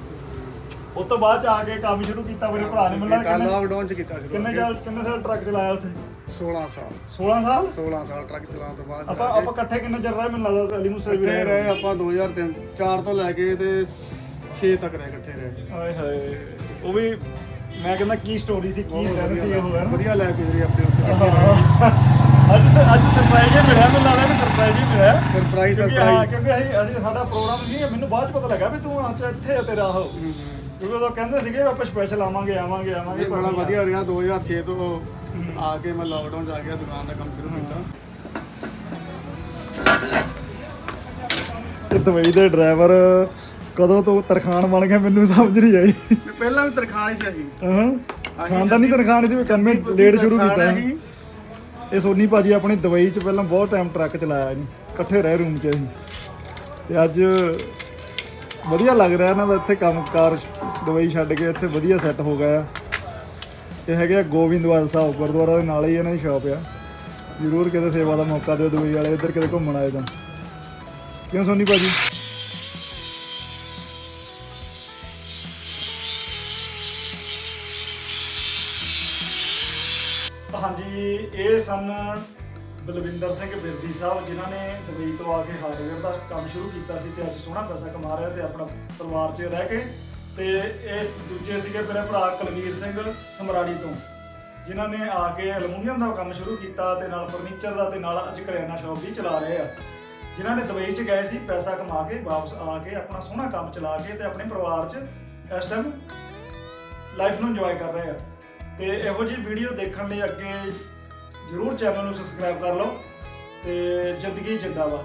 ਉਸ ਤੋਂ ਬਾਅਦ ਚ ਆ ਕੇ ਕੰਮ ਸ਼ੁਰੂ ਕੀਤਾ ਮੇਰੇ ਭਰਾ ਨੇ। ਮਿਲਣਾ ਕੱਲ ਕਿੰਨੇ ਲਾਕਡਾਊਨ ਚ ਕੀਤਾ ਸ਼ੁਰੂ ਕਿੰਨੇ ਸਾਲ ਕਿੰਨੇ ਸਾਲ ਟਰੱਕ ਚਲਾਇਆ ਉੱਥੇ? 16 ਸਾਲ। 16 ਸਾਲ? 16 ਸਾਲ ਟਰੱਕ ਚਲਾਉਣ ਤੋਂ ਬਾਅਦ ਆਪਾਂ ਆਪਾਂ ਇਕੱਠੇ ਕਿੰਨੇ ਚਿਰ ਰਹੇ? ਮੈਨੂੰ ਲੱਗਦਾ ਅਲੀ ਮੂਸੇ ਵੀ ਇਕੱਠੇ ਰਹੇ ਆਪਾਂ 2003 4 ਤੋਂ ਲੈ ਕੇ ਤੇ 6 ਤੱਕ ਰਹੇ ਇਕੱਠੇ ਰਹੇ। ਹਾਏ ਹਾਏ। ਉਹ ਵੀ ਮੈਂ ਕਹਿੰਦਾ ਕੀ ਸਟੋਰੀ ਸੀ ਕੀ ਦਿਨ ਸੀ ਉਹ ਹੈ ਨਾ? ਵਧੀਆ ਲੈ ਕੇ ਵੀਰੇ ਆਪਣੇ ਉੱਤੇ ਅੱਜ ਸ- ਅੱਜ ਸਰਪ੍ਰਾਈਜ਼ ਹੀ ਮਿਲਿਆ ਮੈਨੂੰ ਲੱਗਦਾ ਕਿ ਸਰਪ੍ਰਾਈਜ਼ ਹੀ ਮਿਲਿਆ। ਸਰਪ੍ਰਾਈਜ਼ ਕਿਉਂਕਿ ਹਾਂ ਸਰਪ੍ਰਾਈਜ਼ ਕਿਉਂਕਿ ਅਸੀਂ ਅਸੀਂ ਸਾਡਾ ਪ੍ਰੋਗਰਾਮ ਸੀ ਮੈਨੂੰ ਬਾਅਦ ਚ ਪਤਾ ਲੱਗਾ ਵੀ ਤੂੰ ਅੱਜ ਇੱਥੇ ਆ ਤੇਰਾ ਉਹ। ਕਿਉਂਕਿ ਉਦੋਂ ਕਹਿੰਦੇ ਸੀਗੇ ਵੀ ਆਪਾਂ ਸਪੈਸ਼ਲ ਆਵਾਂਗੇ ਆਵਾਂਗੇ ਆਵਾਂਗੇ ਇਹ ਪਰ ਬੜਾ ਨਹੀਂ ਵਧੀਆ ਰਿਹਾ 2006 ਤੋਂ ਆ ਕੇ ਮੈਂ ਲਾਕਡਾਊਨ ਆ ਗਿਆ ਦੁਕਾਨ ਦਾ ਕੰਮ ਸ਼ੁਰੂ ਕੀਤਾ। ਇਹ ਦੁਬਈ ਦੇ ਡਰਾਈਵਰ ਕਦੋਂ ਤੋਂ ਤਰਖਾਣ ਬਣ ਗਏ ਮੈਨੂੰ ਸਮਝ ਨਹੀਂ ਆਈ। ਪਹਿਲਾਂ ਵੀ ਤਰਖਾਣ ਹੀ ਸੀ ਅਸੀਂ। ਹਾਂ ਖਾਨਦਾਨੀ ਤਰਖਾਣ ਸੀ ਵੀ ਕੰਮੇ ਲੇਟ ਸ਼ੁਰੂ ਕੀਤਾ। ਸੀ। ਇਹ ਸੋਨੀ ਭਾਜੀ ਆਪਣੀ ਦੁਬਈ 'ਚ ਪਹਿਲਾਂ ਬਹੁਤ ਟਾਈਮ ਟਰੱਕ ਚਲਾਇਆ ਇਹਨੇ। ਇਕੱਠੇ ਰਹੇ ਰੂਮ 'ਚ ਅਸੀਂ। ਤੇ ਅੱਜ ਵਧੀਆ ਲੱਗ ਰਿਹਾ ਦਾ ਇੱਥੇ ਕੰਮਕਾਰ ਦੁਬਈ ਛੱਡ ਕੇ ਇੱਥੇ ਵਧੀਆ ਸੈੱਟ ਹੋ ਗਿਆ ਇਹ ਹੈਗੇ ਗੋਬਿੰਦਵਾਲ ਸਾਹਿਬ ਗੁਰਦੁਆਰਾ ਦੇ ਨਾਲ ਹੀ ਇਹਨਾਂ ਦੀ ਸ਼ਾਪ ਆ। ਜ਼ਰੂਰ ਕਿਤੇ ਸੇਵਾ ਦਾ ਮੌਕਾ ਦਿਓ ਦੁਬਈ ਵਾਲੇ ਇੱਧਰ ਕਿਤੇ ਘੁੰਮਣ ਆਏ ਤਾਂ। ਕਿਉਂ ਸੋਨੀ ਭਾਜੀ? ਸਾਹਿਬ, ਜਿਨ੍ਹਾਂ ਨੇ ਦੁਬਈ ਤੋਂ ਆ ਕੇ ਹਾਰਡਵੇਅਰ ਦਾ ਕੰਮ ਸ਼ੁਰੂ ਕੀਤਾ ਸੀ ਤੇ ਅੱਜ ਸੋਹਣਾ ਪੈਸਾ ਕਮਾ ਰਿਹਾ ਤੇ ਆਪਣਾ ਪਰਿਵਾਰ 'ਚ ਰਹਿ ਕੇ ਤੇ ਇਸ ਦੂਜੇ ਸੀਗੇ ਮੇਰੇ ਭਰਾ ਕੁਲਵੀਰ ਸਿੰਘ ਸਮਰਾੜੀ ਤੋਂ, ਜਿਨ੍ਹਾਂ ਨੇ ਆ ਕੇ ਐਲੂਮੀਨੀਅਮ ਦਾ ਕੰਮ ਸ਼ੁਰੂ ਕੀਤਾ ਤੇ ਨਾਲ ਫਰਨੀਚਰ ਦਾ ਤੇ ਨਾਲ ਅੱਜ ਕਰਿਆਨਾ ਸ਼ਾਪ ਵੀ ਚਲਾ ਰਹੇ ਆ। ਜਿਨ੍ਹਾਂ ਨੇ ਦੁਬਈ 'ਚ ਗਏ ਸੀ, ਪੈਸਾ ਕਮਾ ਕੇ ਵਾਪਸ ਆ ਕੇ ਆਪਣਾ ਸੋਹਣਾ ਕੰਮ ਚਲਾ ਕੇ ਤੇ ਆਪਣੇ ਪਰਿਵਾਰ 'ਚ ਇਸ ਟਾਈਮ ਲਾਈਫ ਨੂੰ ਇੰਜੋਏ ਕਰ ਰਹੇ ਆ। ਤੇ ਇਹੋ ਜਿਹੀ ਵੀਡੀਓ ਦੇਖਣ ਲਈ ਅੱਗੇ ਜਰੂਰ ਚੈਨਲ ਨੂੰ ਸਬਸਕ੍ਰਾਈਬ ਕਰ ਲਓ। ਤੇ ਜ਼ਿੰਦਗੀ ਜਿੰਦਾਬਾਦ।